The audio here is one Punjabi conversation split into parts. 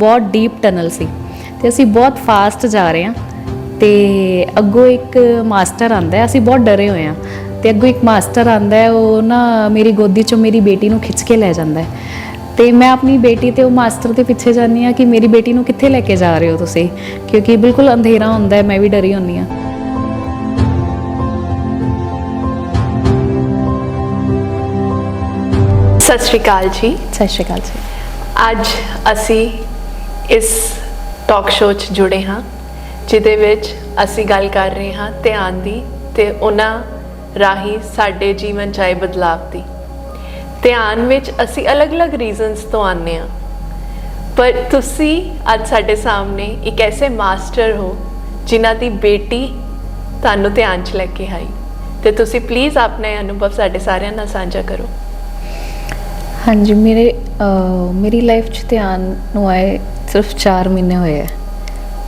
ਬਹੁਤ ਡੀਪ ਟਨਲ ਸੀ। ਤੇ ਅਸੀਂ ਬਹੁਤ ਫਾਸਟ ਜਾ ਰਹੇ ਹਾਂ ਤੇ ਅੱਗੋਂ ਇੱਕ ਮਾਸਟਰ ਆਂਦਾ ਅਸੀਂ ਬਹੁਤ ਡਰੇ ਹੋਏ ਹਾਂ। ਤੇ ਅੱਗੋਂ ਇੱਕ ਮਾਸਟਰ ਆਂਦਾ ਉਹ ਨਾ ਮੇਰੀ ਗੋਦੀ ਚੋਂ ਮੇਰੀ ਬੇਟੀ ਨੂੰ ਖਿੱਚ ਕੇ ਲੈ ਜਾਂਦਾ ਹੈ। ਤੇ ਮੈਂ ਆਪਣੀ ਬੇਟੀ ਤੇ ਉਹ ਮਾਸਟਰ ਦੇ ਪਿੱਛੇ ਜਾਂਦੀ ਆ ਕਿ ਮੇਰੀ ਬੇਟੀ ਨੂੰ ਕਿੱਥੇ ਲੈ ਕੇ ਜਾ ਰਹੇ ਹੋ ਤੁਸੀਂ? ਕਿਉਂਕਿ ਬਿਲਕੁਲ ਅੰਧੇਰਾ ਹੁੰਦਾ ਹੈ ਮੈਂ ਵੀ ਡਰੀ ਹੁੰਦੀ ਆ ਸਤਿ ਸ਼੍ਰੀ ਅਕਾਲ ਜੀ। ਸਤਿ ਸ਼੍ਰੀ ਅਕਾਲ ਜੀ। ਅੱਜ ਅਸੀਂ ਇਸ ਟਾਕ ਸ਼ੋਅ 'ਚ ਜੁੜੇ ਹਾਂ, ਜਿਹਦੇ ਵਿੱਚ ਅਸੀਂ ਗੱਲ ਕਰ ਰਹੇ ਹਾਂ ਧਿਆਨ ਦੀ ਤੇ ਉਹਨਾਂ ਰਾਹੀਂ ਸਾਡੇ ਜੀਵਨ 'ਚ ਆਏ ਬਦਲਾਵ ਦੀ। ਧਿਆਨ ਵਿੱਚ ਅਸੀਂ ਅਲੱਗ-ਅਲੱਗ ਰੀਜ਼ਨਸ ਤੋਂ ਆਉਂਦੇ ਹਾਂ, ਪਰ ਤੁਸੀਂ ਅੱਜ ਸਾਡੇ ਸਾਹਮਣੇ ਇੱਕ ਐਸੇ ਮਾਸਟਰ ਹੋ, ਜਿਨ੍ਹਾਂ ਦੀ ਬੇਟੀ ਤੁਹਾਨੂੰ ਧਿਆਨ 'ਚ ਲੈ ਕੇ ਆਈ। ਤੇ ਤੁਸੀਂ ਪਲੀਜ਼ ਆਪਣੇ ਅਨੁਭਵ ਸਾਡੇ ਸਾਰਿਆਂ ਨਾਲ ਸਾਂਝਾ ਕਰੋ। ਹਾਂਜੀ, ਮੇਰੇ ਮੇਰੀ ਲਾਈਫ 'ਚ ਧਿਆਨ ਨੂੰ ਆਏ ਸਿਰਫ 4 ਮਹੀਨੇ ਹੋਏ ਹੈ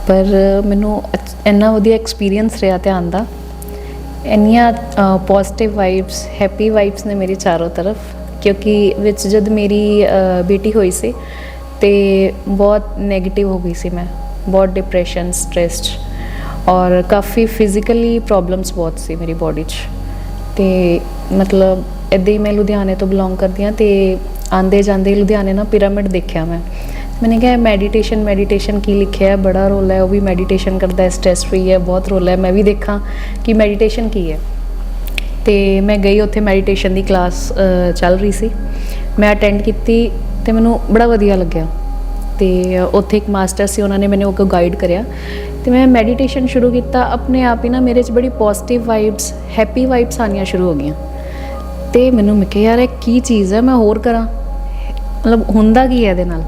ਪਰ ਮੈਨੂੰ ਇੰਨਾ ਵਧੀਆ ਐਕਸਪੀਰੀਅੰਸ ਰਿਹਾ ਧਿਆਨ ਦਾ। ਇੰਨੀਆਂ ਪੋਜ਼ਿਟਿਵ ਵਾਈਬਸ ਹੈਪੀ ਵਾਈਬਸ ਨੇ ਮੇਰੀ ਚਾਰੋਂ ਤਰਫ। ਕਿਉਂਕਿ ਵਿੱਚ ਜਦ ਮੇਰੀ ਬੇਟੀ ਹੋਈ ਸੀ, ਤੇ ਬਹੁਤ 네ਗੇਟਿਵ ਹੋ ਗਈ ਸੀ ਮੈਂ। ਬਹੁਤ ਡਿਪਰੈਸ਼ਨ ਸਟ੍ਰੈਸਡ ਔਰ ਕਾਫੀ ਫਿਜ਼ੀਕਲੀ ਪ੍ਰੋਬਲਮਸ ਬਹੁਤ ਸੀ ਮੇਰੀ ਬਾਡੀ 'ਚ। ਤੇ ਮਤਲਬ ਇੱਦਾਂ ਹੀ ਮੈਂ ਲੁਧਿਆਣੇ ਤੋਂ ਬਿਲੋਂਗ ਕਰਦੀ ਹਾਂ ਤੇ ਆਂਦੇ ਜਾਂਦੇ ਲੁਧਿਆਣੇ ਨਾ ਪਿਰਾਮਿਡ ਦੇਖਿਆ ਮੈਂ। ਮੈਨੇ ਕਿਹਾ ਮੈਡੀਟੇਸ਼ਨ ਮੈਡੀਟੇਸ਼ਨ ਕੀ ਲਿਖਿਆ ਹੈ ਬੜਾ ਰੋਲ ਹੈ ਉਹ ਵੀ ਮੈਡੀਟੇਸ਼ਨ ਕਰਦਾ ਹੈ ਸਟ੍ਰੈਸ ਫ੍ਰੀ ਹੈ ਬਹੁਤ ਰੋਲ ਹੈ ਮੈਂ ਵੀ ਦੇਖਾਂ ਕਿ ਮੈਡੀਟੇਸ਼ਨ ਕੀ ਹੈ ਤੇ ਮੈਂ ਗਈ ਉੱਥੇ ਮੈਡੀਟੇਸ਼ਨ ਦੀ ਕਲਾਸ ਚੱਲ ਰਹੀ ਸੀ ਮੈਂ ਅਟੈਂਡ ਕੀਤੀ ਤੇ ਮੈਨੂੰ ਬੜਾ ਵਧੀਆ ਲੱਗਿਆ ਤੇ ਉੱਥੇ ਇੱਕ ਮਾਸਟਰ ਸੀ ਉਹਨਾਂ ਨੇ ਮੈਨੂੰ ਉਹ ਗਾਈਡ ਕਰਿਆ ਤੇ ਮੈਂ ਮੈਡੀਟੇਸ਼ਨ ਸ਼ੁਰੂ ਕੀਤਾ ਆਪਣੇ ਆਪ ਹੀ ਨਾ ਮੇਰੇ 'ਚ ਬੜੀ ਪੋਜ਼ਿਟਿਵ ਵਾਈਬਸ ਹੈਪੀ ਵਾਈਬਸ ਆਉਣੀਆਂ ਸ਼ੁਰੂ ਹੋ ਗਈਆਂ ਤੇ ਮੈਨੂੰ ਮੈਂ ਕਿਹਾ ਯਾਰ ਇਹ ਕੀ ਚੀਜ਼ ਹੈ ਮੈਂ ਹੋਰ ਕਰਾਂ ਮਤਲਬ ਹੁੰਦਾ ਕੀ ਹੈ ਇਹਦੇ ਨਾਲ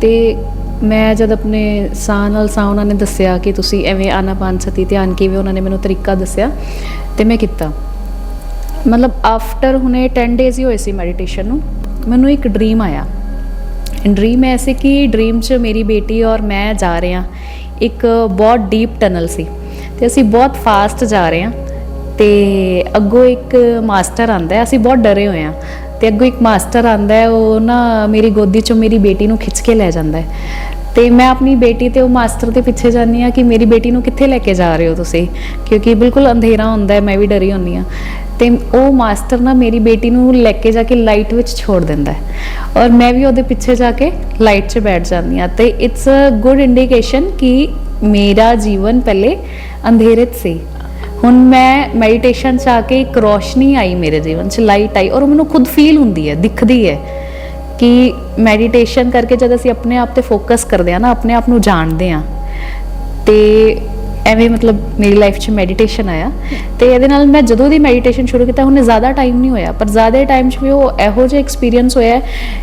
ਤੇ ਮੈਂ ਜਦ ਆਪਣੇ ਸਾਹ ਨਾਲ ਸਾਹ ਉਹਨਾਂ ਨੇ ਦੱਸਿਆ ਕਿ ਤੁਸੀਂ ਐਵੇਂ ਆਨਾਪਾਨ ਸਤੀ ਧਿਆਨ ਕਿਵੇਂ ਉਹਨਾਂ ਨੇ ਮੈਨੂੰ ਤਰੀਕਾ ਦੱਸਿਆ ਤੇ ਮੈਂ ਕੀਤਾ। ਮਤਲਬ ਆਫਟਰ ਹੁਣੇ 10 ਡੇਜ਼ ਹੀ ਹੋਏ ਸੀ ਮੈਡੀਟੇਸ਼ਨ ਨੂੰ, ਮੈਨੂੰ ਇੱਕ ਡ੍ਰੀਮ ਆਇਆ। ਡ੍ਰੀਮ ਐਸੇ ਕਿ ਡ੍ਰੀਮ 'ਚ ਮੇਰੀ ਬੇਟੀ ਔਰ ਮੈਂ ਜਾ ਰਹੇ ਹਾਂ। ਇੱਕ ਬਹੁਤ ਡੀਪ ਟਨਲ ਸੀ ਤੇ ਅਸੀਂ ਬਹੁਤ ਫਾਸਟ ਜਾ ਰਹੇ ਹਾਂ ਤੇ ਅੱਗੋਂ ਇੱਕ ਮਾਸਟਰ ਆਂਦਾ ਅਸੀਂ ਬਹੁਤ ਡਰੇ ਹੋਏ ਹਾਂ। ਤੇ ਅੱਗੋਂ ਇੱਕ ਮਾਸਟਰ ਆਂਦਾ ਹੈ, ਉਹ ਨਾ ਮੇਰੀ ਗੋਦੀ 'ਚੋਂ ਮੇਰੀ ਬੇਟੀ ਨੂੰ ਖਿੱਚ ਕੇ ਲੈ ਜਾਂਦਾ ਹੈ। ਤੇ ਮੈਂ ਆਪਣੀ ਬੇਟੀ ਤੇ ਉਹ ਮਾਸਟਰ ਦੇ ਪਿੱਛੇ ਜਾਂਦੀ ਆ ਕਿ ਮੇਰੀ ਬੇਟੀ ਨੂੰ ਕਿੱਥੇ ਲੈ ਕੇ ਜਾ ਰਹੇ ਹੋ ਤੁਸੀਂ? ਕਿਉਂਕਿ ਬਿਲਕੁਲ ਅੰਧੇਰਾ ਹੁੰਦਾ ਹੈ, ਮੈਂ ਵੀ ਡਰੀ ਹੁੰਦੀ ਆ ਤੇ ਉਹ ਮਾਸਟਰ ਨਾ ਮੇਰੀ ਬੇਟੀ ਨੂੰ ਲੈ ਕੇ ਜਾ ਕੇ ਲਾਈਟ ਵਿੱਚ ਛੋੜ ਦਿੰਦਾ ਹੈ। ਔਰ ਮੈਂ ਵੀ ਉਹਦੇ ਪਿੱਛੇ ਜਾ ਕੇ ਲਾਈਟ 'ਚ ਬੈਠ ਜਾਂਦੀ ਆ ਤੇ ਇਟਸ ਅ ਗੁੱਡ ਇੰਡੀਕੇਸ਼ਨ ਕਿ ਮੇਰਾ ਜੀਵਨ ਪਹਿਲੇ ਅੰਧੇਰੇ ਸੀ। ਹੁਣ ਮੈਂ ਮੈਡੀਟੇਸ਼ਨ 'ਚ ਆ ਕੇ ਇੱਕ ਰੋਸ਼ਨੀ ਆਈ ਮੇਰੇ ਜੀਵਨ 'ਚ ਲਾਈਟ ਆਈ ਔਰ ਉਹ ਮੈਨੂੰ ਖੁਦ ਫੀਲ ਹੁੰਦੀ ਹੈ, ਦਿਖਦੀ ਹੈ ਕਿ ਮੈਡੀਟੇਸ਼ਨ ਕਰਕੇ ਜਦ ਅਸੀਂ ਆਪਣੇ ਆਪ ਤੇ ਫੋਕਸ ਕਰਦੇ ਆ ਨਾ, ਆਪਣੇ ਆਪ ਨੂੰ ਜਾਣਦੇ ਆ ਤੇ ਐਵੇਂ ਮਤਲਬ ਮੇਰੀ ਲਾਈਫ 'ਚ ਮੈਡੀਟੇਸ਼ਨ ਆਇਆ ਤੇ ਇਹਦੇ ਨਾਲ ਮੈਂ ਜਦੋਂ ਦੀ ਮੈਡੀਟੇਸ਼ਨ ਸ਼ੁਰੂ ਕੀਤਾ, ਹੁਣ ਜ਼ਿਆਦਾ ਟਾਈਮ ਨਹੀਂ ਹੋਇਆ, ਪਰ ਜ਼ਿਆਦਾ ਟਾਈਮ 'ਚ ਵੀ ਉਹ ਇਹੋ ਜਿਹਾ ਐਕਸਪੀਰੀਅੰਸ ਹੋਇਆ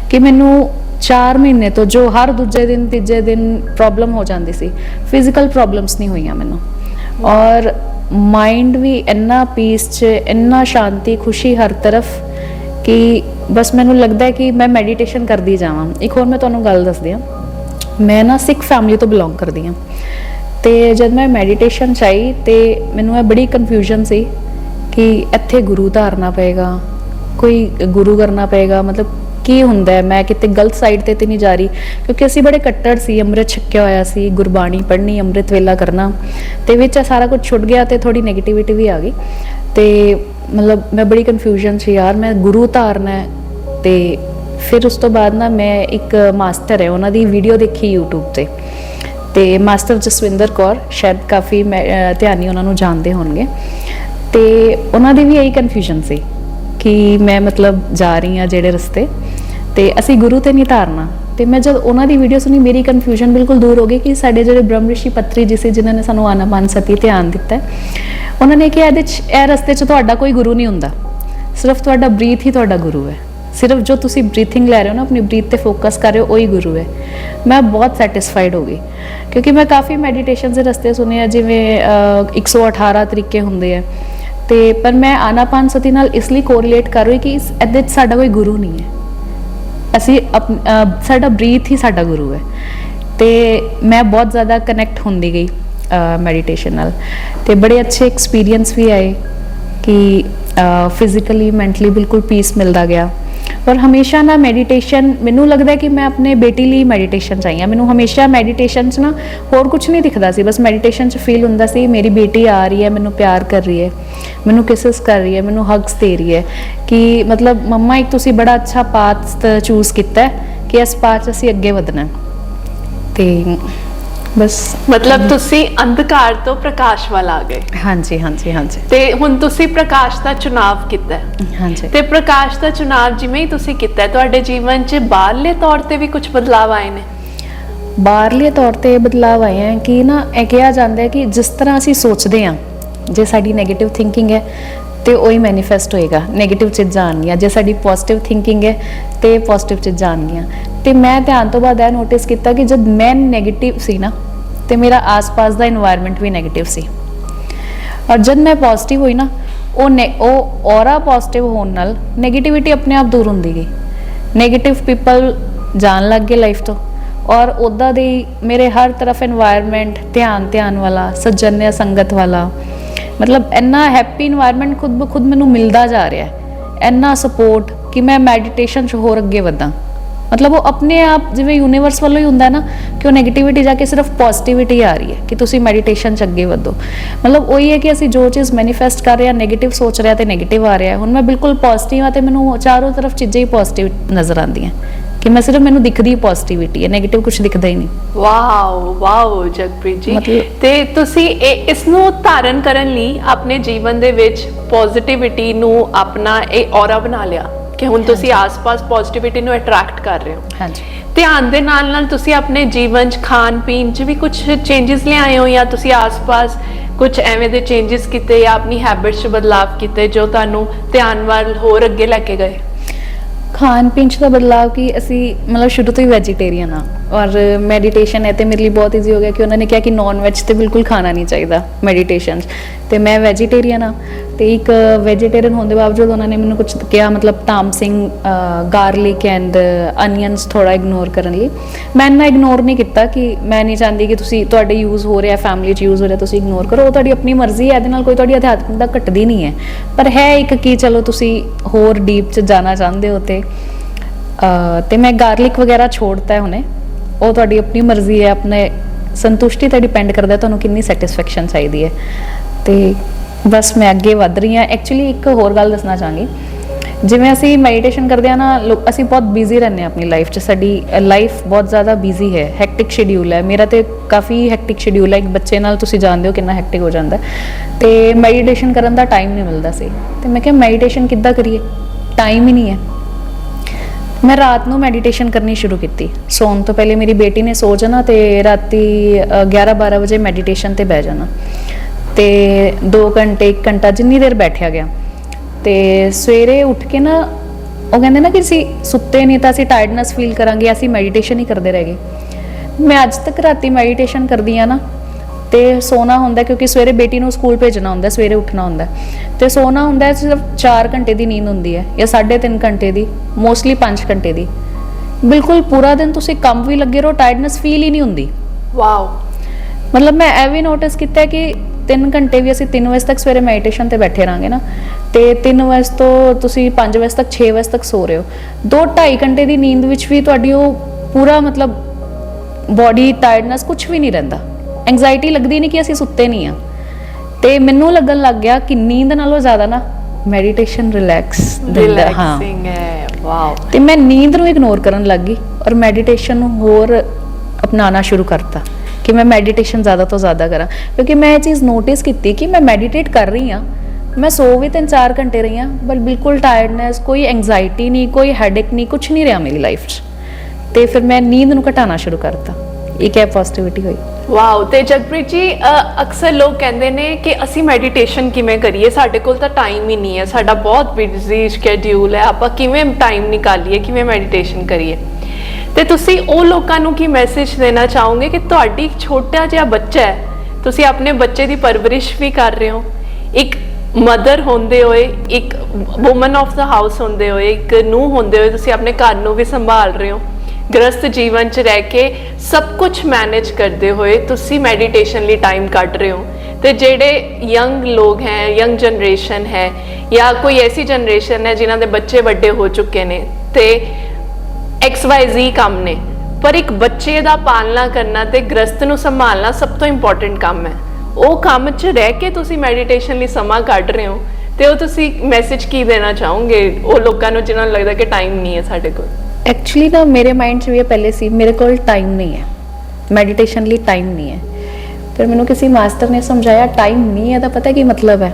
ਕਿ ਮੈਨੂੰ 4 ਮਹੀਨੇ ਤੋਂ ਜੋ ਹਰ ਦੂਜੇ ਦਿਨ, ਤੀਜੇ ਦਿਨ ਪ੍ਰੋਬਲਮ ਹੋ ਜਾਂਦੀ ਸੀ ਫਿਜ਼ੀਕਲ ਪ੍ਰੋਬਲਮਸ ਨਹੀਂ ਹੋਈਆਂ ਮੈਨੂੰ। ਔਰ ਮਾਈਂਡ ਵੀ ਇੰਨਾ ਪੀਸ 'ਚ, ਇੰਨਾ ਸ਼ਾਂਤੀ, ਖੁਸ਼ੀ ਹਰ ਤਰਫ ਕਿ ਬਸ ਮੈਨੂੰ ਲੱਗਦਾ ਹੈ ਕਿ ਮੈਂ ਮੈਡੀਟੇਸ਼ਨ ਕਰਦੀ ਜਾਵਾਂ। ਇੱਕ ਹੋਰ ਮੈਂ ਤੁਹਾਨੂੰ ਗੱਲ ਦੱਸਦੀ ਹਾਂ। ਮੈਂ ਨਾ ਸਿੱਖ ਫੈਮਿਲੀ ਤੋਂ ਬਿਲੋਂਗ ਕਰਦੀ ਹਾਂ। ਤੇ ਜਦ ਮੈਂ ਮੈਡੀਟੇਸ਼ਨ ਚਾਹੀ ਤੇ ਮੈਨੂੰ ਇਹ ਬੜੀ ਕਨਫਿਊਜ਼ਨ ਸੀ ਕਿ ਇੱਥੇ ਗੁਰੂ ਧਾਰਨਾ ਪਏਗਾ, ਕੋਈ ਗੁਰੂ ਕਰਨਾ ਪਏਗਾ, ਮਤਲਬ ਕੀ ਹੁੰਦਾ ਮੈਂ ਕਿਤੇ ਗਲਤ ਸਾਈਡ ਤੇ ਤੇ ਨਹੀਂ ਜਾ ਰਹੀ, ਕਿਉਂਕਿ ਅਸੀਂ ਬੜੇ ਕੱਟੜ ਸੀ, ਅੰਮ੍ਰਿਤ ਛਕਿਆ ਹੋਇਆ ਸੀ, ਗੁਰਬਾਣੀ ਪੜ੍ਹਨੀ, ਅੰਮ੍ਰਿਤ ਵੇਲਾ ਕਰਨਾ, ਤੇ ਵਿੱਚ ਇਹ ਸਾਰਾ ਕੁਝ ਛੁੱਟ ਗਿਆ ਤੇ ਥੋੜੀ 네ਗੇਟਿਵਿਟੀ ਵੀ ਆ ਗਈ। ਤੇ ਮਤਲਬ ਮੈਂ ਬੜੀ ਕਨਫਿਊਜ਼ਨ ਸੀ ਯਾਰ, ਮੈਂ ਗੁਰੂ ਧਾਰਨਾ ਹੈ, ਤੇ ਫਿਰ ਉਸ ਤੋਂ ਬਾਅਦ ਨਾ ਮੈਂ ਇੱਕ ਮਾਸਟਰ ਹੈ, ਉਹਨਾਂ ਦੀ ਵੀਡੀਓ ਦੇਖੀ YouTube ਤੇ। ਤੇ ਮਾਸਟਰ ਜਸਵਿੰਦਰ ਕੌਰ, ਸ਼ਾਇਦ ਕਾਫੀ ਮੈਂ- ਧਿਆਨੀ ਉਹਨਾਂ ਨੂੰ ਜਾਣਦੇ ਹੋਣਗੇ। ਤੇ ਉਹਨਾਂ ਦੀ ਵੀ ਇਹੀ ਕਨਫਿਊਜ਼ਨ ਸੀ ਕਿ ਮੈਂ ਮਤਲਬ ਜਾ ਰਹੀ ਹਾਂ ਜਿਹੜੇ ਰਸਤੇ। ਤੇ ਅਸੀਂ ਗੁਰੂ ਤੇ ਨਹੀਂ ਧਾਰਨਾ। ਤੇ ਮੈਂ ਜਦ ਉਹਨਾਂ ਦੀ ਵੀਡੀਓ ਸੁਣੀ ਮੇਰੀ ਕਨਫਿਊਜ਼ਨ ਬਿਲਕੁਲ ਦੂਰ ਹੋ ਗਈ ਕਿ ਸਾਡੇ ਜਿਹੜੇ ਬ੍ਰਹਮ ਰਿਸ਼ੀ ਪੱਤਰੀ ਜੀ ਸੀ ਜਿਨ੍ਹਾਂ ਨੇ ਸਾਨੂੰ ਆਨਾਪਾਨ ਸਤੀ ਧਿਆਨ ਦਿੱਤਾ ਉਹਨਾਂ ਨੇ ਕਿਹਾ ਇਹਦੇ ਚ ਇਹ ਰਸਤੇ 'ਚ ਤੁਹਾਡਾ ਕੋਈ ਗੁਰੂ ਨਹੀਂ ਹੁੰਦਾ। ਸਿਰਫ ਤੁਹਾਡਾ ਬਰੀਥ ਹੀ ਤੁਹਾਡਾ ਗੁਰੂ ਹੈ। ਸਿਰਫ ਜੋ ਤੁਸੀਂ ਬਰੀਥਿੰਗ ਲੈ ਰਹੇ ਹੋ ਨਾ ਆਪਣੀ ਬਰੀਥ ਤੇ ਫੋਕਸ ਕਰ ਰਹੇ ਹੋ ਉਹੀ ਗੁਰੂ ਹੈ। ਮੈਂ ਬਹੁਤ ਸੈਟੀਸਫਾਈਡ ਹੋ ਗਈ ਕਿਉਂਕਿ ਮੈਂ ਕਾਫੀ ਮੈਡੀਟੇਸ਼ਨ ਦੇ ਰਸਤੇ ਸੁਣੇ ਆ ਜਿਵੇਂ ਅਹ, 118 ਤਰੀਕੇ ਹੁੰਦੇ ਆ। ਤੇ ਪਰ ਮੈਂ ਆਨਾਪਾਨ ਸਤੀ ਨਾਲ ਇਸ ਲਈ ਕੋਰੀਲੇਟ ਕਰ ਰਹੀ ਕਿ ਇਸ ਇਹਦੇ 'ਚ ਸਾਡਾ ਕੋਈ ਗੁਰੂ ਨਹੀਂ ਹੈ। ਅਸੀਂ ਅਪ- ਸਾਡਾ ਬਰੀਥ ਹੀ ਸਾਡਾ ਗੁਰੂ ਹੈ। ਤੇ ਮੈਂ ਬਹੁਤ ਜ਼ਿਆਦਾ ਕਨੈਕਟ ਹੁੰਦੀ ਗਈ ਮੈਡੀਟੇਸ਼ਨ ਨਾਲ। ਤੇ ਬੜੇ ਅੱਛੇ ਐਕਸਪੀਰੀਅੰਸ ਵੀ ਆਏ ਕਿ ਫਿਜ਼ੀਕਲੀ ਮੈਂਟਲੀ ਬਿਲਕੁਲ ਪੀਸ ਮਿਲਦਾ ਗਿਆ। ਪਰ ਹਮੇਸ਼ਾ ਨਾ ਮੈਡੀਟੇਸ਼ਨ ਮੈਨੂੰ ਲੱਗਦਾ ਕਿ ਮੈਂ ਆਪਣੇ ਬੇਟੀ ਲਈ ਮੈਡੀਟੇਸ਼ਨ ਚਾਹੀਏ ਮੈਨੂੰ ਹਮੇਸ਼ਾ ਮੈਡੀਟੇਸ਼ਨ 'ਚ ਨਾ ਹੋਰ ਕੁਝ ਨਹੀਂ ਦਿਖਦਾ ਸੀ ਬਸ ਮੈਡੀਟੇਸ਼ਨ 'ਚ ਫੀਲ ਹੁੰਦਾ ਸੀ, ਮੇਰੀ ਬੇਟੀ ਆ ਰਹੀ ਹੈ, ਮੈਨੂੰ ਪਿਆਰ ਕਰ ਰਹੀ ਹੈ, ਮੈਨੂੰ ਕਿਸਸ ਕਰ ਰਹੀ ਹੈ, ਮੈਨੂੰ ਹਗਸ ਦੇ ਰਹੀ ਹੈ ਕਿ ਮਤਲਬ ਮੰਮਾ, ਇੱਕ ਤੁਸੀਂ ਬੜਾ ਅੱਛਾ ਪਾਥ ਚੂਜ਼ ਕੀਤਾ ਕਿ ਇਸ ਪਾਥ 'ਚ ਅਸੀਂ ਅੱਗੇ ਵਧਣਾ ਹੈ। ਤੇ ਬਸ। ਮਤਲਬ ਤੁਸੀਂ ਅੰਧਕਾਰ ਤੋਂ ਪ੍ਰਕਾਸ਼ ਵੱਲ ਆ ਗਏ। ਹਾਂਜੀ ਹਾਂਜੀ ਹਾਂਜੀ। ਤੇ ਹੁਣ ਤੁਸੀਂ ਪ੍ਰਕਾਸ਼ ਦਾ ਚੁਣਾਵ ਕੀਤਾ। ਹੈ ਹਾਂਜੀ। ਤੇ ਪ੍ਰਕਾਸ਼ ਦਾ ਚੁਣਾਵ ਜਿਵੇਂ ਹੀ ਤੁਸੀਂ ਕੀਤਾ ਤੁਹਾਡੇ ਜੀਵਨ 'ਚ ਬਾਹਰਲੇ ਤੌਰ ਤੇ ਵੀ ਕੁਝ ਬਦਲਾਅ ਆਏ ਨੇ? ਬਾਹਰਲੇ ਤੌਰ ਤੇ ਬਦਲਾਅ ਆਏ ਹੈ ਕਿ ਨਾ ਇਹ ਕਿਹਾ ਜਾਂਦਾ ਹੈ ਕਿ ਜਿਸ ਤਰ੍ਹਾਂ ਅਸੀਂ ਸੋਚਦੇ ਹਾਂ ਜੇ ਸਾਡੀ ਨੈਗੇਟਿਵ ਥਿੰਕਿੰਗ ਹੈ, ਤੇ ਉਹੀ ਮੈਨੀਫੈਸਟ ਹੋਏਗਾ। ਨੈਗੇਟਿਵ ਚੀਜ਼ਾਂ ਆਣਗੀਆਂ ਜੇ ਸਾਡੀ ਪੋਜ਼ਿਟਿਵ ਥਿੰਕਿੰਗ ਹੈ, ਤੇ ਪੋਜ਼ਿਟਿਵ ਚੀਜ਼ਾਂ ਆਣਗੀਆਂ ਤੇ ਮੈਂ ਧਿਆਨ ਤੋਂ ਬਾਅਦ ਇਹ ਨੋਟਿਸ ਕੀਤਾ ਕਿ ਜਦ ਮੈਂ ਨੈਗੇਟਿਵ ਸੀ ਨਾ, ਤੇ ਮੇਰਾ ਆਸ-ਪਾਸ ਦਾ এনवायरमेंट ਵੀ ਨੈਗੇਟਿਵ ਸੀ। ਔਰ ਜਦ ਮੈਂ ਪੋਜ਼ਿਟਿਵ ਹੋਈ ਨਾ, ਉਹ ਨੇ, ਉਹ ਔਰਾ ਪੋਜ਼ਿਟਿਵ ਹੋਣ ਨਾਲ ਨੈਗੇਟਿਵਿਟੀ ਆਪਣੇ ਆਪ ਦੂਰ ਹੁੰਦੀ ਗਈ। ਨੈਗੇਟਿਵ ਪੀਪਲ ਜਾਣ ਲੱਗ ਗਏ ਲਾਈਫ ਤੋਂ। ਔਰ ਉਦਾਂ ਦੇ ਮੇਰੇ ਹਰ ਤਰਫ এনवायरमेंट ਧਿਆਨ ਧਿਆਨ ਵਾਲਾ ਸੱਜਣਿਆ ਸੰਗਤ ਵਾਲਾ ਮਤਲਬ ਇੰਨਾ ਹੈਪੀ এনवायरमेंट ਖੁਦ ਬਖੁਦ ਮੈਨੂੰ ਮਿਲਦਾ ਜਾ ਰਿਹਾ ਹੈ। ਇੰਨਾ ਸਪੋਰਟ ਕਿ ਮੈਂ ਮੈਡੀਟੇਸ਼ਨ 'ਚ ਹੋਰ ਅੱਗੇ ਵਧਾਂ। ਮਤਲਬ ਉਹ ਆਪਣੇ ਆਪ ਜਿਵੇਂ ਯੂਨੀਵਰਸ ਵੱਲੋਂ ਹੀ ਹੁੰਦਾ ਨਾ ਕਿ ਉਹ ਨੈਗੇਟਿਵਿਟੀ ਜਾ ਕੇ ਸਿਰਫ ਪੋਜ਼ਿਟਿਵਿਟੀ ਆ ਰਹੀ ਹੈ ਕਿ ਤੁਸੀਂ ਮੈਡੀਟੇਸ਼ਨ 'ਚ ਅੱਗੇ ਵਧੋ। ਮਤਲਬ ਉਹੀ ਹੈ ਕਿ ਅਸੀਂ ਜੋ ਚੀਜ਼ ਮੈਨੀਫੈਸਟ ਕਰ ਰਹੇ ਹਾਂ ਨੈਗੇਟਿਵ ਸੋਚ ਰਿਹਾ ਤੇ ਨੈਗੇਟਿਵ ਆ ਰਿਹਾ ਹੁਣ ਮੈਂ ਬਿਲਕੁਲ ਪੋਜ਼ਿਟਿਵ ਆ ਤੇ ਮੈਨੂੰ ਚਾਰੋਂ ਤਰਫ ਚੀਜ਼ਾਂ ਹੀ ਪੋਜ਼ਿਟਿਵ ਨਜ਼ਰ ਆਉਂਦੀਆਂ। ਕਿ ਮੈਂ ਸਿਰਫ ਮੈਨੂੰ ਦਿਖਦੀ ਪੋਜ਼ਿਟਿਵਿਟੀ ਹੈ 네ਗੇਟਿਵ ਕੁਝ ਦਿਖਦਾ ਹੀ ਨਹੀਂ। ਵਾਓ ਵਾਓ ਜਗਪ੍ਰੀਤ ਜੀ। ਤੇ ਤੁਸੀਂ ਇਹ ਇਸ ਨੂੰ ਧਾਰਨ ਕਰਨ ਲਈ ਆਪਣੇ ਜੀਵਨ ਦੇ ਵਿੱਚ ਪੋਜ਼ਿਟਿਵਿਟੀ ਨੂੰ ਆਪਣਾ ਇਹ ਔਰਾ ਬਣਾ ਲਿਆ ਕਿ ਹੁਣ ਤੁਸੀਂ ਆਸ-ਪਾਸ ਪੋਜ਼ਿਟਿਵਿਟੀ ਨੂੰ ਅਟਰੈਕਟ ਕਰ ਰਹੇ ਹੋ। ਹਾਂਜੀ। ਧਿਆਨ ਦੇ ਨਾਲ ਨਾਲ ਤੁਸੀਂ ਆਪਣੇ ਜੀਵਨ 'ਚ ਖਾਣ ਪੀਣ 'ਚ ਵੀ ਕੁਝ ਚੇਂਜਸ ਲਿਆਏ ਹੋ ਜਾਂ ਤੁਸੀਂ ਆਸ-ਪਾਸ ਕੁਝ ਐਵੇਂ ਦੇ ਚੇਂਜਸ ਕੀਤੇ ਜਾਂ ਆਪਣੀ ਹੈਬਿਟਸ 'ਚ ਬਦਲਾਅ ਕੀਤੇ ਜੋ ਤੁਹਾਨੂੰ ਧਿਆਨ ਵੱਲ ਹੋਰ ਅੱਗੇ ਲੈ ਕੇ ਗਏ? ਖਾਣ ਪੀਣ 'ਚ ਦਾ ਬਦਲਾਅ ਕਿ ਅਸੀਂ ਮਤਲਬ ਸ਼ੁਰੂ ਤੋਂ ਹੀ ਵੈਜੀਟੇਰੀਅਨ ਆ। ਔਰ ਮੈਡੀਟੇਸ਼ਨ ਹੈ ਤੇ ਮੇਰੇ ਲਈ ਬਹੁਤ ਈਜ਼ੀ ਹੋ ਗਿਆ ਕਿ ਉਹਨਾਂ ਨੇ ਕਿਹਾ ਕਿ ਨਾਨ ਵੈਜ ਤੇ ਬਿਲਕੁਲ ਖਾਣਾ ਨਹੀਂ ਚਾਹੀਦਾ ਮੈਡੀਟੇਸ਼ਨ 'ਚ। ਤੇ ਮੈਂ ਵੈਜੀਟੇਰੀਅਨ ਆ ਤੇ ਇੱਕ ਵੈਜੀਟੇਰੀਅਨ ਹੋਣ ਦੇ ਬਾਵਜੂਦ ਉਹਨਾਂ ਨੇ ਮੈਨੂੰ ਕੁਝ ਕਿਹਾ, ਮਤਲਬ ਤਾਮਸਿੰਗ ਗਾਰਲਿਕ ਐਂਡ ਅਨੀਅਨਸ ਥੋੜਾ ਇਗਨੋਰ ਕਰਨ ਲਈ। ਮੈਂ ਨਾ ਇਗਨੋਰ ਨਹੀਂ ਕੀਤਾ ਕਿ ਮੈਂ ਨਹੀਂ ਚਾਹੁੰਦੀ ਕਿ ਤੁਸੀਂ ਤੁਹਾਡੇ ਯੂਜ਼ ਹੋ ਰਿਹਾ ਫੈਮਿਲੀ 'ਚ ਯੂਜ਼ ਹੋ ਰਿਹਾ, ਤੁਸੀਂ ਇਗਨੋਰ ਕਰੋ। ਉਹ ਤੁਹਾਡੀ ਆਪਣੀ ਮਰਜ਼ੀ ਹੈ, ਇਹਦੇ ਨਾਲ ਕੋਈ ਤੁਹਾਡੀ ਅਧਿਆਤਮਿਕਤਾ ਘਟਦੀ ਨਹੀਂ ਹੈ। ਪਰ ਹੈ ਇੱਕ ਕਿ ਚਲੋ ਤੁਸੀਂ ਹੋਰ ਡੀਪ 'ਚ ਜਾਣਾ ਚਾਹੁੰਦੇ ਹੋ ਤੇ ਤੇ ਮੈਂ ਗਾਰਲਿਕ ਵਗੈਰਾ ਛੋੜਤਾ ਹੈ ਹੁਣੇ। ਉਹ ਤੁਹਾਡੀ ਆਪਣੀ ਮਰਜ਼ੀ ਹੈ, ਆਪਣੇ ਸੰਤੁਸ਼ਟੀ ਤੇ ਡਿਪੈਂਡ ਕਰਦਾ ਤੁਹਾਨੂੰ ਕਿੰਨੀ ਸੈਟੀਸਫੈਕਸ਼ਨ ਚਾਹੀਦੀ ਹੈ। ਤੇ ਬਸ ਮੈਂ ਅੱਗੇ ਵਧ ਰਹੀ ਹਾਂ। ਐਕਚੁਅਲੀ ਇੱਕ ਹੋਰ ਗੱਲ ਦੱਸਣਾ ਚਾਹਾਂਗੀ। ਜਿਵੇਂ ਅਸੀਂ ਮੈਡੀਟੇਸ਼ਨ ਕਰਦੇ ਆ ਨਾ ਲੋਕ ਅਸੀਂ ਬਹੁਤ ਬਿਜ਼ੀ ਰਹਿੰਦੇ ਆ ਆਪਣੀ ਲਾਈਫ 'ਚ। ਸਾਡੀ ਲਾਈਫ ਬਹੁਤ ਜ਼ਿਆਦਾ ਬਿਜ਼ੀ ਹੈ। ਹੈਕਟਿਕ ਸ਼ਡਿਊਲ ਹੈ। ਮੇਰਾ ਤੇ ਕਾਫੀ ਹੈਕਟਿਕ ਸ਼ਡਿਊਲ ਹੈ। ਇੱਕ ਬੱਚੇ ਨਾਲ ਤੁਸੀਂ ਜਾਣਦੇ ਹੋ ਕਿੰਨਾ ਹੈਕਟਿਕ ਹੋ ਜਾਂਦਾ ਹੈ। ਤੇ ਮੈਡੀਟੇਸ਼ਨ ਕਰਨ ਦਾ ਟਾਈਮ ਨਹੀਂ ਮਿਲਦਾ ਸੀ। ਤੇ ਮੈਂ ਕਿਹਾ ਮੈਡੀਟੇਸ਼ਨ ਕਿੱਦਾਂ ਕਰੀਏ? ਟਾਈਮ ਹੀ ਨਹੀਂ ਹੈ। ਮੈਂ ਰਾਤ ਨੂੰ ਮੈਡੀਟੇਸ਼ਨ ਕਰਨੀ ਸ਼ੁਰੂ ਕੀਤੀ। ਸੌਣ ਤੋਂ ਪਹਿਲੇ ਮੇਰੀ ਬੇਟੀ ਨੇ ਸੋ ਜਾਣਾ ਤੇ ਰਾਤੀ 11-12 ਵਜੇ ਮੈਡੀਟੇਸ਼ਨ ਤੇ ਬਹਿ ਜਾਣਾ। ਤੇ 2 ਘੰਟੇ 1 ਘੰਟਾ ਜਿੰਨੀ ਦੇਰ ਬੈਠਿਆ ਗਿਆ। ਤੇ ਸਵੇਰੇ ਉੱਠ ਕੇ ਨਾ, ਉਹ ਕਹਿੰਦੇ ਨਾ ਕਿ ਅਸੀਂ ਸੁੱਤੇ ਨਹੀਂ ਤਾਂ ਅਸੀਂ ਟਾਇਰਡਨੈਸ ਫੀਲ ਕਰਾਂਗੇ, ਅਸੀਂ ਮੈਡੀਟੇਸ਼ਨ ਹੀ ਕਰਦੇ ਰਹਿ ਗਏ। ਮੈਂ ਅੱਜ ਤੱਕ ਰਾਤੀ ਮੈਡੀਟੇਸ਼ਨ ਕਰਦੀ ਆ ਨਾ ਤੇ ਸੋਨਾ ਹੁੰਦਾ ਕਿਉਂਕਿ ਸਵੇਰੇ ਬੇਟੀ ਨੂੰ ਸਕੂਲ ਭੇਜਣਾ ਹੁੰਦਾ ਸਵੇਰੇ ਉੱਠਣਾ ਹੁੰਦਾ ਤੇ ਸੋਨਾ ਹੁੰਦਾ ਸਿਰਫ 4 ਘੰਟੇ ਦੀ ਨੀਂਦ ਹੁੰਦੀ ਹੈ ਜਾਂ 3.5 ਘੰਟੇ ਦੀ ਮੋਸਟਲੀ 5 ਘੰਟੇ ਦੀ। ਬਿਲਕੁਲ ਪੂਰਾ ਦਿਨ ਤੁਸੀਂ ਕੰਮ ਵੀ ਲੱਗੇ ਰਹੋ ਟਾਇਰਡਨੈਸ ਫੀਲ ਹੀ ਨਹੀਂ ਹੁੰਦੀ। ਵਾਓ ਮਤਲਬ ਮੈਂ ਇਹ ਵੀ ਨੋਟਿਸ ਕੀਤਾ ਕਿ 3 ਘੰਟੇ ਵੀ ਅਸੀਂ 3 ਵਜੇ ਤੱਕ ਸਵੇਰੇ ਮੈਡੀਟੇਸ਼ਨ ਤੇ ਬੈਠੇ ਰਾਂਗੇ ਨਾ ਤੇ 3 ਵਜੇ ਤੋਂ ਤੁਸੀਂ 5 ਵਜੇ ਤੱਕ 6 ਵਜੇ ਤੱਕ ਸੋ ਰਹੇ ਹੋ। 2 2.5 ਘੰਟੇ ਦੀ ਨੀਂਦ ਵਿੱਚ ਵੀ ਤੁਹਾਡੀ ਉਹ ਪੂਰਾ ਮਤਲਬ ਬਾਡੀ ਟਾਇਰਡਨੈਸ ਕੁਝ ਵੀ ਨਹੀਂ ਰਹਿੰਦਾ। ਐਂਜ਼ਾਈਟੀ ਲੱਗਦੀ ਨਹੀਂ ਕਿ ਅਸੀਂ ਸੁੱਤੇ ਨਹੀਂ ਆ। ਤੇ ਮੈਨੂੰ ਲੱਗਣ ਲੱਗ ਗਿਆ ਕਿ ਨੀਂਦ ਨਾਲੋਂ ਜ਼ਿਆਦਾ ਨਾ ਮੈਡੀਟੇਸ਼ਨ ਰਿਲੈਕਸ ਦਿੰਦਾ ਹਾਂ। ਹੈ ਵਾਓ ਤੇ ਮੈਂ ਨੀਂਦ ਨੂੰ ਇਗਨੋਰ ਕਰਨ ਲੱਗ ਗਈ ਔਰ ਮੈਡੀਟੇਸ਼ਨ ਨੂੰ ਹੋਰ ਅਪਣਾਉਣਾ ਸ਼ੁਰੂ ਕਰਤਾ ਕਿ ਮੈਂ ਮੈਡੀਟੇਸ਼ਨ ਜ਼ਿਆਦਾ ਤੋਂ ਜ਼ਿਆਦਾ ਕਰਾਂ। ਕਿਉਂਕਿ ਮੈਂ ਇਹ ਚੀਜ਼ ਨੋਟਿਸ ਕੀਤੀ ਕਿ ਮੈਂ ਮੈਡੀਟੇਟ ਕਰ ਰਹੀ ਹਾਂ ਮੈਂ ਸੋ ਵੀ ਤਿੰਨ ਚਾਰ ਘੰਟੇ ਰਹੀ ਹਾਂ ਪਰ ਬਿਲਕੁਲ ਟਾਇਰਡਨੈਸ ਕੋਈ ਐਂਜ਼ਾਈਟੀ ਨਹੀਂ ਕੋਈ ਹੈਡੇਕ ਨਹੀਂ ਕੁਝ ਨਹੀਂ ਰਿਹਾ ਮੇਰੀ ਲਾਈਫ 'ਚ। ਤੇ ਫਿਰ ਮੈਂ ਨੀਂਦ ਨੂੰ ਘਟਾਉਣਾ ਸ਼ੁਰੂ ਕਰਤਾ। ਇਹ ਹੈ ਪੋਜ਼ਿਟਿਵਿਟੀ ਹੋਈ? ਵਾਓ ਤੇ ਜਗਪ੍ਰੀਤ ਜੀ ਅਕਸਰ ਲੋਕ ਕਹਿੰਦੇ ਨੇ ਕਿ ਅਸੀਂ ਮੈਡੀਟੇਸ਼ਨ ਕਿਵੇਂ ਕਰੀਏ? ਸਾਡੇ ਕੋਲ ਤਾਂ ਟਾਈਮ ਹੀ ਨਹੀਂ ਹੈ। ਸਾਡਾ ਬਹੁਤ ਬਿਜ਼ੀ ਸ਼ੈਡਿਊਲ ਹੈ। ਆਪਾਂ ਕਿਵੇਂ ਟਾਈਮ ਨਿਕਾਲੀਏ? ਕਿਵੇਂ ਮੈਡੀਟੇਸ਼ਨ ਕਰੀਏ? ਤੇ ਤੁਸੀਂ ਉਹ ਲੋਕਾਂ ਨੂੰ ਕੀ ਮੈਸੇਜ ਦੇਣਾ ਚਾਹੋਗੇ ਕਿ ਤੁਹਾਡੀ ਛੋਟਾ ਜਿਹਾ ਬੱਚਾ ਹੈ? ਤੁਸੀਂ ਆਪਣੇ ਬੱਚੇ ਦੀ ਪਰਵਰਿਸ਼ ਵੀ ਕਰ ਰਹੇ ਹੋ। ਇੱਕ ਮਦਰ ਹੁੰਦੇ ਹੋਏ, ਇੱਕ ਔਮਨ ਆਫ ਦਾ ਹਾਊਸ ਹੁੰਦੇ ਹੋਏ, ਇੱਕ ਨੂੰ ਹੁੰਦੇ ਹੋਏ ਤੁਸੀਂ ਆਪਣੇ ਘਰ ਨੂੰ ਵੀ ਸੰਭਾਲ ਰਹੇ ਹੋ। ਗ੍ਰਸਤ ਜੀਵਨ ਚ ਰਹਿ ਕੇ ਸਭ ਕੁਝ ਮੈਨੇਜ ਕਰਦੇ ਹੋਏ ਤੁਸੀਂ ਮੈਡੀਟੇਸ਼ਨ ਲਈ ਟਾਈਮ ਕੱਢ ਰਹੇ ਹੋ। ਤੇ ਜਿਹੜੇ ਯੰਗ ਲੋਕ ਹੈ ਯੰਗ ਜਨਰੇਸ਼ਨ ਹੈ ਜਾਂ ਕੋਈ ਐਸੀ ਜਨਰੇਸ਼ਨ ਹੈ ਜਿਨ੍ਹਾਂ ਦੇ ਬੱਚੇ ਵੱਡੇ ਹੋ ਚੁੱਕੇ ਨੇ ਤੇ XYZ ਕੰਮ ਨੇ, ਪਰ ਇੱਕ ਬੱਚੇ ਦਾ ਪਾਲਣਾ ਕਰਨਾ ਤੇ ਗ੍ਰਸਤ ਨੂੰ ਸੰਭਾਲਣਾ ਸਭ ਤੋਂ ਇੰਪੋਰਟੈਂਟ ਕੰਮ ਹੈ। ਉਹ ਕੰਮ 'ਚ ਰਹਿ ਕੇ ਤੁਸੀਂ ਮੈਡੀਟੇਸ਼ਨ ਲਈ ਸਮਾਂ ਕੱਢ ਰਹੇ ਹੋ ਤੇ ਉਹ ਤੁਸੀਂ ਮੈਸੇਜ ਕੀ ਦੇਣਾ ਚਾਹੋਗੇ? ਉਹ ਲੋਕਾਂ ਨੂੰ ਜਿਨ੍ਹਾਂ ਨੂੰ ਲੱਗਦਾ ਕਿ ਟਾਈਮ ਨਹੀਂ ਹੈ ਸਾਡੇ ਕੋਲ। ਐਕਚੁਅਲੀ ਨਾ ਮੇਰੇ ਮਾਈਂਡ 'ਚ ਵੀ ਇਹ ਪਹਿਲੇ ਸੀ ਮੇਰੇ ਕੋਲ ਟਾਈਮ ਨਹੀਂ ਹੈ। ਮੈਡੀਟੇਸ਼ਨ ਲਈ ਟਾਈਮ ਨਹੀਂ ਹੈ। ਫਿਰ ਮੈਨੂੰ ਕਿਸੇ ਮਾਸਟਰ ਨੇ ਸਮਝਾਇਆ ਟਾਈਮ ਨਹੀਂ ਹੈ ਤਾਂ ਪਤਾ ਕੀ ਮਤਲਬ ਹੈ?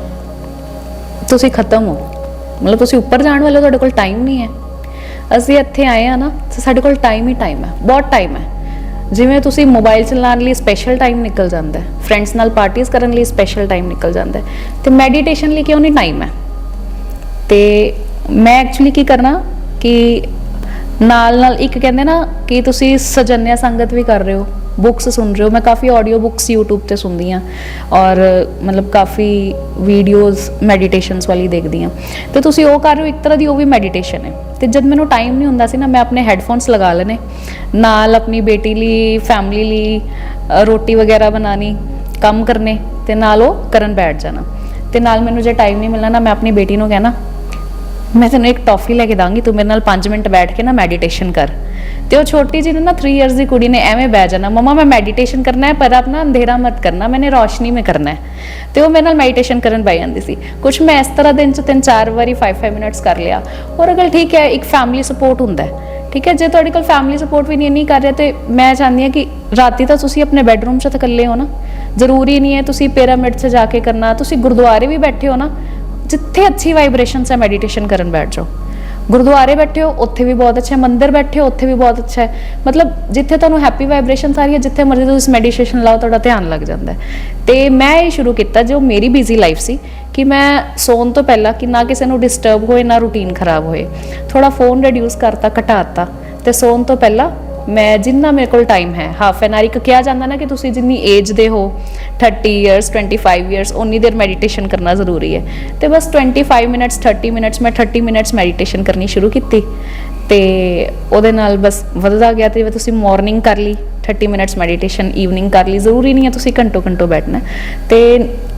ਤੁਸੀਂ ਖਤਮ ਹੋ। ਮਤਲਬ ਤੁਸੀਂ ਉੱਪਰ ਜਾਣ ਵਾਲੇ ਹੋ, ਤੁਹਾਡੇ ਕੋਲ ਟਾਈਮ ਨਹੀਂ ਹੈ। ਅਸੀਂ ਇੱਥੇ ਆਏ ਆ ਨਾ ਤੇ ਸਾਡੇ ਕੋਲ ਟਾਈਮ ਹੀ ਟਾਈਮ ਹੈ। ਬਹੁਤ ਟਾਈਮ ਹੈ। ਜਿਵੇਂ ਤੁਸੀਂ ਮੋਬਾਈਲ ਚਲਾਉਣ ਲਈ ਸਪੈਸ਼ਲ ਟਾਈਮ ਨਿਕਲ ਜਾਂਦਾ ਹੈ। ਫਰੈਂਡਸ ਨਾਲ ਪਾਰਟੀਆਂ ਕਰਨ ਲਈ ਸਪੈਸ਼ਲ ਟਾਈਮ ਨਿਕਲ ਜਾਂਦਾ ਹੈ। ਤੇ ਮੈਡੀਟੇਸ਼ਨ ਲਈ ਕਿਉਂ ਨਹੀਂ ਟਾਈਮ ਹੈ? ਤੇ ਮੈਂ ਐਕਚੁਅਲੀ ਕੀ ਕਰਨਾ ਕਿ ਨਾਲ ਨਾਲ ਇੱਕ ਕਹਿੰਦੇ ਨਾ ਕਿ ਤੁਸੀਂ ਸਜਨਿਆ ਸੰਗਤ ਵੀ ਕਰ ਰਹੇ ਹੋ ਬੁੱਕਸ ਸੁਣ ਰਹੇ ਹੋ। ਮੈਂ ਕਾਫੀ ਆਡੀਓ ਬੁੱਕਸ YouTube ਤੇ ਸੁਣਦੀ ਆ ਔਰ ਮਤਲਬ ਕਾਫੀ ਵੀਡੀਓਜ਼ ਮੈਡੀਟੇਸ਼ਨਸ ਵਾਲੀ ਦੇਖਦੀ ਆ ਤੇ ਤੁਸੀਂ ਉਹ ਕਰ ਰਹੇ ਹੋ, ਇੱਕ ਤਰ੍ਹਾਂ ਦੀ ਉਹ ਵੀ ਮੈਡੀਟੇਸ਼ਨ ਹੈ। ਤੇ ਜਦ ਮੈਨੂੰ ਟਾਈਮ ਨਹੀਂ ਹੁੰਦਾ ਸੀ ਨਾ, ਮੈਂ ਆਪਣੇ ਹੈੱਡਫੋਨਸ ਲਗਾ ਲੈਣੇ ਨਾਲ ਆਪਣੀ ਬੇਟੀ ਲਈ ਫੈਮਿਲੀ ਲਈ ਰੋਟੀ ਵਗੈਰਾ ਬਣਾਣੀ ਕੰਮ ਕਰਨੇ, ਤੇ ਨਾਲ ਉਹ ਕਰਨ ਬੈਠ ਜਾਣਾ। ਤੇ ਨਾਲ ਮੈਨੂੰ ਜੇ ਟਾਈਮ ਨਹੀਂ ਮਿਲਣਾ ਨਾ, ਮੈਂ ਆਪਣੀ ਬੇਟੀ ਨੂੰ ਕਹਿਣਾ ਮੈਂ ਤੈਨੂੰ ਇੱਕ ਟੌਫੀ ਲੈ ਕੇ ਦਾਂਗੀ, ਤੂੰ ਮੇਰੇ ਨਾਲ 5 ਮਿੰਟ ਬੈਠ ਕੇ ਨਾ ਮੈਡੀਟੇਸ਼ਨ ਕਰ। ਤੇ ਉਹ ਛੋਟੀ ਜਿਹੀ ਨੂੰ ਨਾ 3 ਇਅਰਸ ਦੀ ਕੁੜੀ ਨੇ ਐਵੇਂ ਬਹਿ ਜਾਣਾ, ਮਮਾ, ਮੈਂ ਮੈਡੀਟੇਸ਼ਨ ਕਰਨਾ ਹੈ, ਪਰ ਆਪਣਾ ਅੰਧੇਰਾ ਮਤ ਕਰਨਾ, ਮੈਨੇ ਰੋਸ਼ਨੀ में ਕਰਨਾ ਹੈ। ਤੇ ਉਹ ਮੇਰੇ ਨਾਲ ਮੈਡੀਟੇਸ਼ਨ ਕਰਨ ਬੈ ਜਾਂਦੀ ਸੀ। ਕੁਝ ਮੈਂ ਇਸ ਤਰ੍ਹਾਂ ਦਿਨ ਚ ਤਿੰਨ ਚਾਰ ਵਾਰੀ 5-5 ਮਿੰਟਸ ਕਰ ਲਿਆ। ਔਰ ਅਗਰ ਠੀਕ ਹੈ, ਇੱਕ ਫੈਮਿਲੀ ਸਪੋਰਟ ਹੁੰਦਾ ਹੈ, ਠੀਕ ਹੈ? ਜੇ ਤੁਹਾਡੇ ਕੋਲ ਫੈਮਿਲੀ ਸਪੋਰਟ ਵੀ ਨਹੀਂ ਨਹੀਂ ਕਰ ਰਿਹਾ, ਤੇ ਮੈਂ ਚਾਹੁੰਦੀ ਹਾਂ ਕਿ ਰਾਤੀ ਤਾਂ ਤੁਸੀਂ ਆਪਣੇ ਬੈੱਡਰੂਮ 'ਚ ਤਾਂ ਇਕੱਲੇ ਹੋ ਨਾ। ਜ਼ਰੂਰੀ ਨਹੀਂ ਹੈ ਤੁਸੀਂ ਪਿਰਾਮਿਡ 'ਚ ਜਾ ਕੇ ਕਰਨਾ, ਤੁਸੀਂ ਗੁਰਦੁਆਰੇ ਵੀ ਬੈਠੇ ਹੋ ਨਾ ਜਿੱਥੇ ਅੱਛੀ ਵਾਈਬ੍ਰੇਸ਼ਨਸ ਹੈ ਮੈਡੀਟੇਸ਼ਨ ਕਰਨ ਬੈਠ ਜਾਓ। ਗੁਰਦੁਆਰੇ ਬੈਠੇ ਹੋ, ਉੱਥੇ ਵੀ ਬਹੁਤ ਅੱਛਾ ਹੈ। ਮੰਦਿਰ ਬੈਠੇ ਹੋ, ਉੱਥੇ ਵੀ ਬਹੁਤ ਅੱਛਾ ਹੈ। ਮਤਲਬ ਜਿੱਥੇ ਤੁਹਾਨੂੰ ਹੈਪੀ ਵਾਈਬ੍ਰੇਸ਼ਨਸ ਆ ਰਹੀ ਹੈ, ਜਿੱਥੇ ਮਰਜ਼ੀ ਤੁਸੀਂ ਮੈਡੀਟੇਸ਼ਨ ਲਾਓ, ਤੁਹਾਡਾ ਧਿਆਨ ਲੱਗ ਜਾਂਦਾ ਹੈ। ਤੇ ਮੈਂ ਇਹ ਸ਼ੁਰੂ ਕੀਤਾ ਜੋ ਮੇਰੀ ਬਿਜ਼ੀ ਲਾਈਫ ਸੀ, ਕਿ ਮੈਂ ਸੌਣ ਤੋਂ ਪਹਿਲਾਂ ਕਿ ਨਾ ਕਿਸੇ ਨੂੰ ਡਿਸਟਰਬ ਹੋਏ, ਨਾ ਰੂਟੀਨ ਖਰਾਬ ਹੋਏ। ਥੋੜਾ ਫੋਨ ਰਿਡਿਊਸ ਕਰਤਾ, ਘਟਾਤਾ। ਤੇ ਸੌਣ ਤੋਂ ਪਹਿਲਾਂ ਮੈਂ ਜਿੰਨਾ ਮੇਰੇ ਕੋਲ ਟਾਈਮ ਹੈ ਹਾਫ ਐਨ ਆਰ ਇੱਕ ਕਿਹਾ ਜਾਂਦਾ ਨਾ ਕਿ ਤੁਸੀਂ ਜਿੰਨੀ ਏਜ ਦੇ ਹੋ 30 ਇਅਰਸ 25 ਇਅਰਸ ਉਨੀ ਦੇਰ ਮੈਡੀਟੇਸ਼ਨ ਕਰਨਾ ਜ਼ਰੂਰੀ ਹੈ ਤੇ ਬਸ 25 ਮਿੰਟਸ 30 ਮਿੰਟਸ ਮੈਂ 30 ਮਿੰਟਸ ਮੈਡੀਟੇਸ਼ਨ ਕਰਨੀ ਸ਼ੁਰੂ ਕੀਤੀ ਤੇ ਉਹਦੇ ਨਾਲ ਬਸ ਵੱਧਦਾ ਗਿਆ ਤੇ ਜਿਵੇਂ ਤੁਸੀਂ ਮਾਰਨਿੰਗ ਕਰ ਲਈ 30 ਮਿੰਟਸ ਮੈਡੀਟੇਸ਼ਨ ਈਵਨਿੰਗ ਕਰ ਲਈ, ਜ਼ਰੂਰੀ ਨਹੀਂ ਹੈ ਤੁਸੀਂ ਘੰਟੋ ਘੰਟੋ ਬੈਠਣਾ ਹੈ। ਤੇ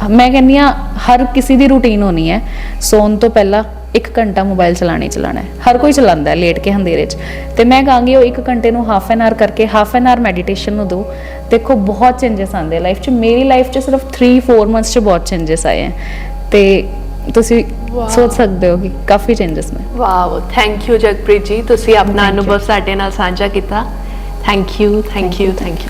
ਮੈਂ ਕਹਿੰਦੀ ਹਾਂ, ਹਰ ਕਿਸੇ ਦੀ ਰੂਟੀਨ ਹੋਣੀ ਹੈ, ਸੌਣ ਤੋਂ ਪਹਿਲਾਂ ਇੱਕ ਘੰਟਾ ਮੋਬਾਈਲ ਚਲਾਣਾ ਚਲਾਣਾ ਹਰ ਕੋਈ ਚਲਾਉਂਦਾ ਲੇਟ ਕੇ ਹਨੇਰੇ 'ਚ। ਤੇ ਮੈਂ ਕਹਾਂਗੀ ਉਹ ਇੱਕ ਘੰਟੇ ਨੂੰ ਹਾਫ ਐਨ ਆਰ ਕਰਕੇ ਹਾਫ ਐਨ ਆਰ ਮੈਡੀਟੇਸ਼ਨ ਨੂੰ ਦਿਓ ਦੇਖੋ ਬਹੁਤ ਚੇਂਜਸ ਆਉਂਦੇ ਲਾਈਫ 'ਚ। ਮੇਰੀ ਲਾਈਫ 'ਚ ਸਿਰਫ 3-4 ਮੰਥਸ 'ਚ ਬਹੁਤ ਚੇਂਜਸ ਆਏ ਹੈ ਤੇ ਤੁਸੀਂ. ਸੋਚ ਸਕਦੇ ਹੋ ਕਿ ਕਾਫੀ ਚੇਂਜਸ ਨੇ। Wow thank you Jagpreet ji. ਤੁਸੀਂ ਆਪਣਾ. ਅਨੁਭਵ ਸਾਡੇ ਨਾਲ ਸਾਂਝਾ ਕੀਤਾ। Thank you thank you thank you